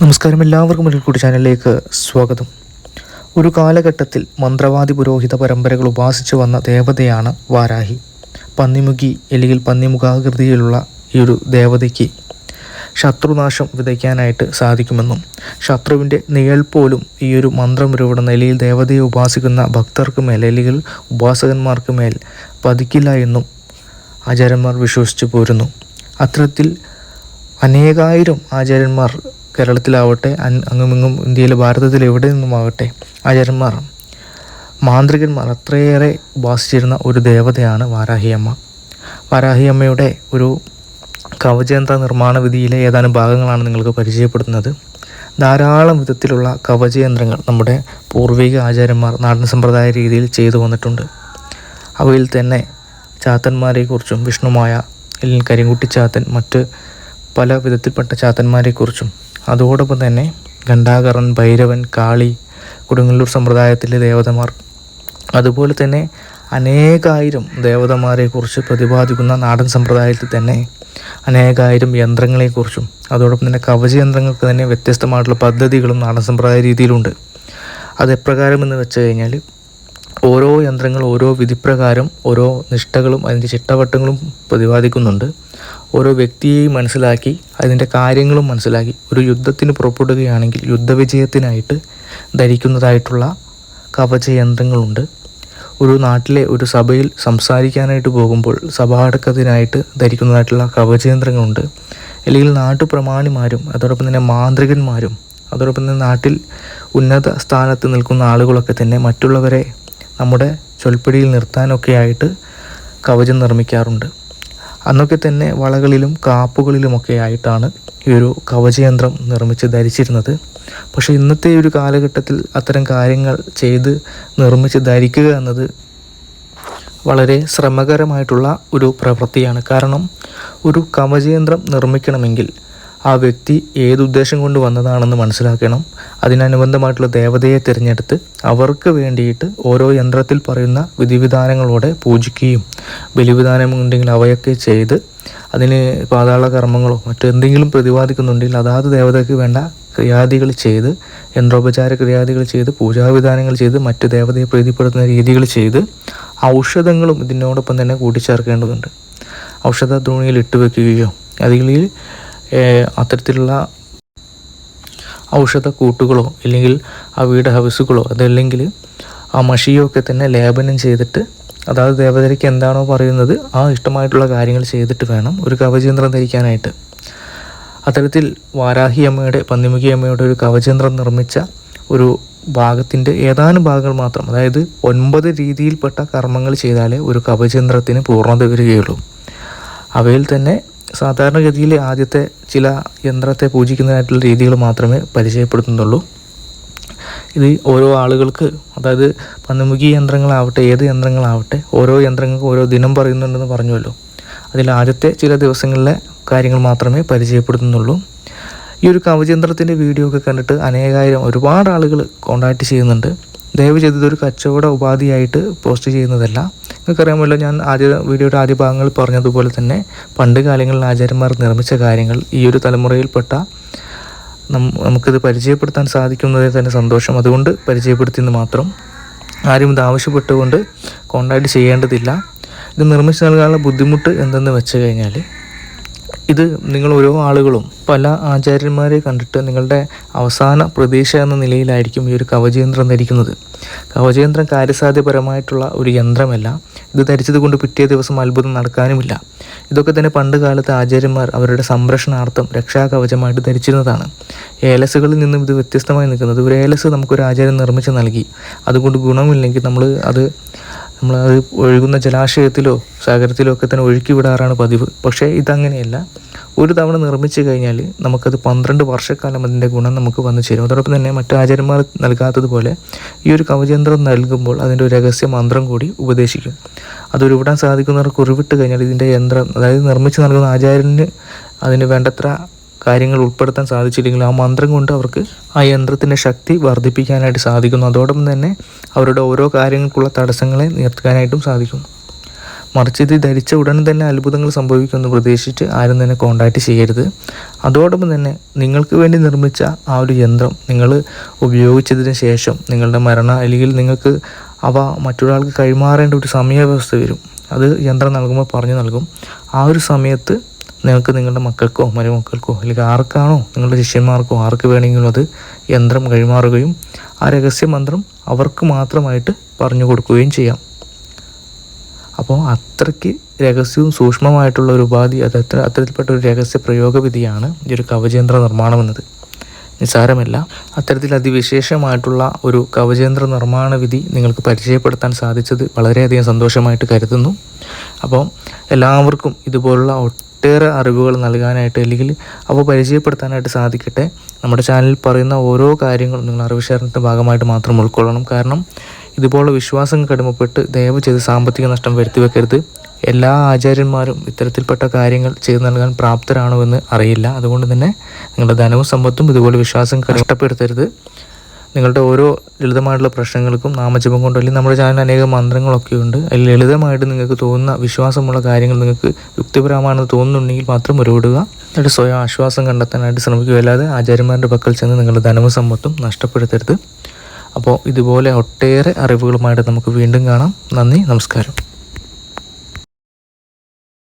നമസ്കാരം എല്ലാവർക്കും ഒരു കൂടി ചാനലിലേക്ക് സ്വാഗതം. ഒരു കാലഘട്ടത്തിൽ മന്ത്രവാദി പുരോഹിത പരമ്പരകൾ ഉപാസിച്ചു വന്ന ദേവതയാണ് വാരാഹി. പന്നിമുഖി അല്ലെങ്കിൽ പന്നിമുഖാകൃതിയിലുള്ള ഈ ഒരു ദേവതയ്ക്ക് ശത്രുനാശം വിതയ്ക്കാനായിട്ട് സാധിക്കുമെന്നും ശത്രുവിന്റെ നിഴൽ പോലും ഈ ഒരു മന്ത്രം ഉരുവിടുന്ന അല്ലെങ്കിൽ ദേവതയെ ഉപാസിക്കുന്ന ഭക്തർക്ക് മേൽ അല്ലെങ്കിൽ ഉപാസകന്മാർക്ക് മേൽ പതിക്കില്ല എന്നും ആചാര്യന്മാർ വിശ്വസിച്ചു പോരുന്നു. അത്തരത്തിൽ അനേകായിരം ആചാര്യന്മാർ കേരളത്തിലാവട്ടെ അങ്ങും അങ്ങുമിങ്ങും ഇന്ത്യയിൽ ഭാരതത്തിൽ എവിടെ നിന്നുമാവട്ടെ ആചാര്യന്മാർ മാന്ത്രികന്മാർ അത്രയേറെ ഉപാസിച്ചിരുന്ന ഒരു ദേവതയാണ് വാരാഹിയമ്മ. വാരാഹിയമ്മയുടെ ഒരു കവചയന്ത്ര നിർമ്മാണ വിധിയിലെ ഏതാനും ഭാഗങ്ങളാണ് നിങ്ങൾക്ക് പരിചയപ്പെടുത്തുന്നത്. ധാരാളം വിധത്തിലുള്ള കവചയന്ത്രങ്ങൾ നമ്മുടെ പൂർവിക ആചാര്യന്മാർ നാടൻ സമ്പ്രദായ രീതിയിൽ ചെയ്തു വന്നിട്ടുണ്ട്. അവയിൽ തന്നെ ചാത്തന്മാരെക്കുറിച്ചും വിഷ്ണുമായ അല്ലെങ്കിൽ കരിങ്കുട്ടി ചാത്തൻ മറ്റ് പല വിധത്തിൽപ്പെട്ട ചാത്തന്മാരെക്കുറിച്ചും അതോടൊപ്പം തന്നെ ഘണ്ടാകറൻ ഭൈരവൻ കാളി കൊടുങ്ങല്ലൂർ സമ്പ്രദായത്തിലെ ദേവതമാർ. അതുപോലെ തന്നെ അനേകായിരം ദേവതമാരെക്കുറിച്ച് പ്രതിപാദിക്കുന്ന നാടൻ സമ്പ്രദായത്തിൽ തന്നെ അനേകായിരം യന്ത്രങ്ങളെക്കുറിച്ചും അതോടൊപ്പം തന്നെ കവചയന്ത്രങ്ങൾക്ക് തന്നെ വ്യത്യസ്തമായിട്ടുള്ള പദ്ധതികളും നാടൻ സമ്പ്രദായ രീതിയിലുണ്ട്. അത് എപ്രകാരം എന്ന് വെച്ച് കഴിഞ്ഞാൽ ഓരോ യന്ത്രങ്ങളും ഓരോ വിധിപ്രകാരം ഓരോ നിഷ്ഠകളും അതിന്റെ ചിട്ടവട്ടങ്ങളും പ്രതിപാദിക്കുന്നുണ്ട്. ഓരോ വ്യക്തിയെയും മനസ്സിലാക്കി അതിന്റെ കാര്യങ്ങളും മനസ്സിലാക്കി ഒരു യുദ്ധത്തിന് പുറപ്പെടുകയാണെങ്കിൽ യുദ്ധവിജയത്തിനായിട്ട് ധരിക്കുന്നതായിട്ടുള്ള കവചയന്ത്രങ്ങളുണ്ട് ഒരു നാട്ടിലെ ഒരു സഭയിൽ സംസാരിക്കാനായിട്ട് പോകുമ്പോൾ സഭാടക്കത്തിനായിട്ട് ധരിക്കുന്നതായിട്ടുള്ള കവചയന്ത്രങ്ങളുണ്ട് അല്ലെങ്കിൽ നാട്ടുപ്രമാണിമാരും അതോടൊപ്പം തന്നെ മാന്ത്രികന്മാരും അതോടൊപ്പം തന്നെ നാട്ടിൽ ഉന്നത സ്ഥാനത്ത് നിൽക്കുന്ന ആളുകളൊക്കെ തന്നെ മറ്റുള്ളവരെ നമ്മുടെ ചൊൽപ്പടിയിൽ നിർത്താനൊക്കെ ആയിട്ട് കവചം നിർമ്മിക്കാറുണ്ട്. അന്നൊക്കെ തന്നെ വളകളിലും കാപ്പുകളിലുമൊക്കെ ആയിട്ടാണ് ഈ ഒരു കവചയന്ത്രം നിർമ്മിച്ച് ധരിച്ചിരുന്നത്. പക്ഷേ ഇന്നത്തെ ഒരു കാലഘട്ടത്തിൽ അത്തരം കാര്യങ്ങൾ ചെയ്ത് നിർമ്മിച്ച് ധരിക്കുക എന്നത് വളരെ ശ്രമകരമായിട്ടുള്ള ഒരു പ്രവൃത്തിയാണ്. കാരണം ഒരു കവചയന്ത്രം നിർമ്മിക്കണമെങ്കിൽ ആ വ്യക്തി ഏതുദ്ദേശം കൊണ്ട് വന്നതാണെന്ന് മനസ്സിലാക്കണം. അതിനനുബന്ധമായിട്ടുള്ള ദേവതയെ തിരഞ്ഞെടുത്ത് അവർക്ക് വേണ്ടിയിട്ട് ഓരോ യന്ത്രത്തിൽ പറയുന്ന വിധിവിധാനങ്ങളോടെ പൂജിക്കുകയും ബലിവിധാനം ഉണ്ടെങ്കിൽ അവയൊക്കെ ചെയ്ത് അതിന് പാതാള കർമ്മങ്ങളോ മറ്റെന്തെങ്കിലും പ്രതിപാദിക്കുന്നുണ്ടെങ്കിൽ അതാത് ദേവതയ്ക്ക് വേണ്ട ക്രിയാദികൾ ചെയ്ത് യന്ത്രോപചാര ക്രിയാദികൾ ചെയ്ത് പൂജാവിധാനങ്ങൾ ചെയ്ത് മറ്റ് ദേവതയെ പ്രീതിപ്പെടുത്തുന്ന രീതികൾ ചെയ്ത് ഔഷധങ്ങളും ഇതിനോടൊപ്പം തന്നെ കൂട്ടിച്ചേർക്കേണ്ടതുണ്ട്. ഔഷധ ദ്രോണിയിൽ ഇട്ട് വെക്കുകയോ അതിൽ അത്തരത്തിലുള്ള ഔഷധ കൂട്ടുകളോ അല്ലെങ്കിൽ ആ വീട് ഹവിസുകളോ അതല്ലെങ്കിൽ ആ മഷിയോ ഒക്കെ തന്നെ ലേപനം ചെയ്തിട്ട് അതായത് ദേവതയ്ക്ക് എന്താണോ പറയുന്നത് ആ ഇഷ്ടമായിട്ടുള്ള കാര്യങ്ങൾ ചെയ്തിട്ട് വേണം ഒരു കവചേന്ദ്രം ധരിക്കാനായിട്ട്. അത്തരത്തിൽ വാരാഹി അമ്മയുടെ പന്നിമുഖി അമ്മയുടെ ഒരു കവചേന്ദ്രം നിർമ്മിച്ച ഒരു ഭാഗത്തിന്റെ ഏതാനും ഭാഗങ്ങൾ മാത്രം അതായത് ഒൻപത് രീതിയിൽപ്പെട്ട കർമ്മങ്ങൾ ചെയ്താലേ ഒരു കവചേന്ദ്രത്തിന് പൂർണത വരികയുള്ളൂ. അവയിൽ തന്നെ സാധാരണഗതിയിൽ ആദ്യത്തെ ചില യന്ത്രത്തെ പൂജിക്കുന്നതായിട്ടുള്ള രീതികൾ മാത്രമേ പരിചയപ്പെടുത്തുന്നുള്ളൂ. ഇത് ഓരോ ആളുകൾക്ക് അതായത് പന്നിമുഖി യന്ത്രങ്ങളാവട്ടെ ഏത് യന്ത്രങ്ങളാവട്ടെ ഓരോ യന്ത്രങ്ങൾക്കും ഓരോ ദിനം പറയുന്നുണ്ടെന്ന് പറഞ്ഞുവല്ലോ. അതിൽ ആദ്യത്തെ ചില ദിവസങ്ങളിലെ കാര്യങ്ങൾ മാത്രമേ പരിചയപ്പെടുത്തുന്നുള്ളൂ. ഈ ഒരു കവചയന്ത്രത്തിന്റെ വീഡിയോ ഒക്കെ കണ്ടിട്ട് അനേകായിരം ഒരുപാട് ആളുകൾ കോണ്ടാക്ട് ചെയ്യുന്നുണ്ട്. ദയവ് ചെയ്ത് ഇതൊരു കച്ചവട ഉപാധിയായിട്ട് പോസ്റ്റ് ചെയ്യുന്നതല്ല. നിങ്ങൾക്കറിയാമല്ലോ ഞാൻ ആദ്യ വീഡിയോയുടെ ആദ്യ ഭാഗങ്ങൾ പറഞ്ഞതുപോലെ തന്നെ പണ്ട് കാലങ്ങളിൽ ആചാര്യന്മാർ നിർമ്മിച്ച കാര്യങ്ങൾ ഈ ഒരു തലമുറയിൽപ്പെട്ട നമുക്കിത് പരിചയപ്പെടുത്താൻ സാധിക്കുന്നതിൽ തന്നെ സന്തോഷം. അതുകൊണ്ട് പരിചയപ്പെടുത്തിയെന്ന് മാത്രം. ആരും ഇത് ആവശ്യപ്പെട്ടുകൊണ്ട് കോണ്ടാക്ട് ചെയ്യേണ്ടതില്ല. ഇത് നിർമ്മിച്ച് നൽകാനുള്ള ബുദ്ധിമുട്ട് എന്തെന്ന് വെച്ച് കഴിഞ്ഞാൽ ഇത് നിങ്ങൾ ഓരോ ആളുകളും പല ആചാര്യന്മാരെ കണ്ടിട്ട് നിങ്ങളുടെ അവസാന പ്രതീക്ഷ എന്ന നിലയിലായിരിക്കും ഈ ഒരു കവചയന്ത്രം ധരിക്കുന്നത്. കവചയന്ത്രം കാര്യസാധ്യപരമായിട്ടുള്ള ഒരു യന്ത്രമല്ല. ഇത് ധരിച്ചത് കൊണ്ട് പിറ്റേ ദിവസം അത്ഭുതം നടക്കാനുമില്ല. ഇതൊക്കെ തന്നെ പണ്ട് കാലത്ത് ആചാര്യന്മാർ അവരുടെ സംരക്ഷണാർത്ഥം രക്ഷാകവചമായിട്ട് ധരിച്ചിരുന്നതാണ്. ഏലസുകളിൽ നിന്നും ഇത് വ്യത്യസ്തമായി നിൽക്കുന്നത്. ഒരു ഏലസ് നമുക്കൊരു ആചാര്യം നിർമ്മിച്ച് നൽകി. അതുകൊണ്ട് ഗുണമില്ലെങ്കിൽ നമ്മൾ അത് നമ്മൾ അത് ഒഴുകുന്ന ജലാശയത്തിലോ സാഗരത്തിലോ ഒക്കെ തന്നെ ഒഴുക്കി വിടാറാണ് പതിവ്. പക്ഷേ ഇതങ്ങനെയല്ല. ഒരു തവണ നിർമ്മിച്ചു കഴിഞ്ഞാൽ നമുക്കത് പന്ത്രണ്ട് വർഷക്കാലം അതിന്റെ ഗുണം നമുക്ക് വന്നു ചേരും. അതോടൊപ്പം തന്നെ മറ്റു ആചാര്യന്മാർ നൽകാത്തതുപോലെ ഈ ഒരു കവചയന്ത്രം നൽകുമ്പോൾ അതിന്റെ ഒരു രഹസ്യ മന്ത്രം കൂടി ഉപദേശിക്കും. അത് ഉരുവിടാൻ സാധിക്കുന്നവർക്ക് ഉരുവിട്ട് കഴിഞ്ഞാൽ ഇതിന്റെ യന്ത്രം അതായത് നിർമ്മിച്ച് നൽകുന്ന ആചാര്യന് അതിന് വേണ്ടത്ര കാര്യങ്ങൾ ഉൾപ്പെടുത്താൻ സാധിച്ചില്ലെങ്കിൽ ആ മന്ത്രം കൊണ്ട് അവർക്ക് ആ യന്ത്രത്തിന്റെ ശക്തി വർദ്ധിപ്പിക്കാനായിട്ട് സാധിക്കുന്നു. അതോടൊപ്പം തന്നെ അവരുടെ ഓരോ കാര്യങ്ങൾക്കുള്ള തടസ്സങ്ങളെ നിർത്താനായിട്ടും സാധിക്കും മറിച്ച് ഇത് ധരിച്ച ഉടൻ തന്നെ അത്ഭുതങ്ങൾ സംഭവിക്കുമെന്ന് പ്രതീക്ഷിച്ച് ആരും തന്നെ കോണ്ടാക്ട് ചെയ്യരുത്. അതോടൊപ്പം തന്നെ നിങ്ങൾക്ക് വേണ്ടി നിർമ്മിച്ച ആ ഒരു യന്ത്രം നിങ്ങൾ ഉപയോഗിച്ചതിന് ശേഷം നിങ്ങളുടെ മരണ അല്ലെങ്കിൽ നിങ്ങൾക്ക് അവ മറ്റൊരാൾക്ക് കൈമാറേണ്ട ഒരു സമയവ്യവസ്ഥ വരും. അത് യന്ത്രം നൽകുമ്പോൾ പറഞ്ഞു നൽകും. ആ ഒരു സമയത്ത് നിങ്ങൾക്ക് നിങ്ങളുടെ മക്കൾക്കോ മരുമക്കൾക്കോ അല്ലെങ്കിൽ ആർക്കാണോ നിങ്ങളുടെ ശിഷ്യന്മാർക്കോ ആർക്ക് വേണമെങ്കിലും അത് യന്ത്രം കൈമാറുകയും ആ രഹസ്യമന്ത്രം അവർക്ക് മാത്രമായിട്ട് പറഞ്ഞു കൊടുക്കുകയും ചെയ്യാം. അപ്പോൾ അത്രയ്ക്ക് രഹസ്യവും സൂക്ഷ്മമായിട്ടുള്ള ഒരു ഉപാധി അത് അത്ര അത്തരത്തിൽപ്പെട്ട ഒരു രഹസ്യ പ്രയോഗവിധിയാണ് ഈ ഒരു കവചേന്ദ്ര നിർമ്മാണം എന്നത്. നിസ്സാരമല്ല അത്തരത്തിൽ അതിവിശേഷമായിട്ടുള്ള ഒരു കവചേന്ദ്ര നിർമ്മാണ വിധി നിങ്ങൾക്ക് പരിചയപ്പെടുത്താൻ സാധിച്ചത് വളരെയധികം സന്തോഷമായിട്ട് കരുതുന്നു. അപ്പോൾ എല്ലാവർക്കും ഇതുപോലുള്ള ഒട്ടേറെ അറിവുകൾ നൽകാനായിട്ട് അല്ലെങ്കിൽ അവ പരിചയപ്പെടുത്താനായിട്ട് സാധിക്കട്ടെ. നമ്മുടെ ചാനലിൽ പറയുന്ന ഓരോ കാര്യങ്ങളും നിങ്ങൾ അറിവ് ശേഖരണത്തിന്റെ ഭാഗമായിട്ട് മാത്രം ഉൾക്കൊള്ളണം. കാരണം ഇതുപോലുള്ള വിശ്വാസങ്ങൾ കടുമപ്പെട്ട് ദയവ് ചെയ്ത് സാമ്പത്തിക നഷ്ടം വരുത്തി വെക്കരുത്. എല്ലാ ആചാര്യന്മാരും ഇത്തരത്തിൽപ്പെട്ട കാര്യങ്ങൾ ചെയ്തു നൽകാൻ പ്രാപ്തരാണോ എന്ന് അറിയില്ല. അതുകൊണ്ട് തന്നെ നിങ്ങളുടെ ധനവും സമ്പത്തും ഇതുപോലെ വിശ്വാസം കഷ്ടപ്പെടുത്തരുത് നിങ്ങളുടെ ഓരോ ലളിതമായിട്ടുള്ള പ്രശ്നങ്ങൾക്കും നാമജപം കൊണ്ടോ അല്ലെങ്കിൽ നമ്മുടെ ചാനലിൽ അനേകം മന്ത്രങ്ങളൊക്കെ ഉണ്ട് അതിൽ ലളിതമായിട്ട് നിങ്ങൾക്ക് തോന്നുന്ന വിശ്വാസമുള്ള കാര്യങ്ങൾ നിങ്ങൾക്ക് യുക്തിപരമാണെന്ന് തോന്നുന്നുണ്ടെങ്കിൽ മാത്രം ഉരുവിടുക. എന്നിട്ട് സ്വയം ആശ്വാസം കണ്ടെത്താനായിട്ട് ശ്രമിക്കുക. അല്ലാതെ ആചാര്യന്മാരുടെ പക്കൽ ചെന്ന് നിങ്ങളുടെ ധനവും സമ്പത്തും നഷ്ടപ്പെടുത്തരുത്. അപ്പോൾ ഇതുപോലെ ഒട്ടേറെ അറിവുകളുമായിട്ട് നമുക്ക് വീണ്ടും കാണാം. നന്ദി നമസ്കാരം.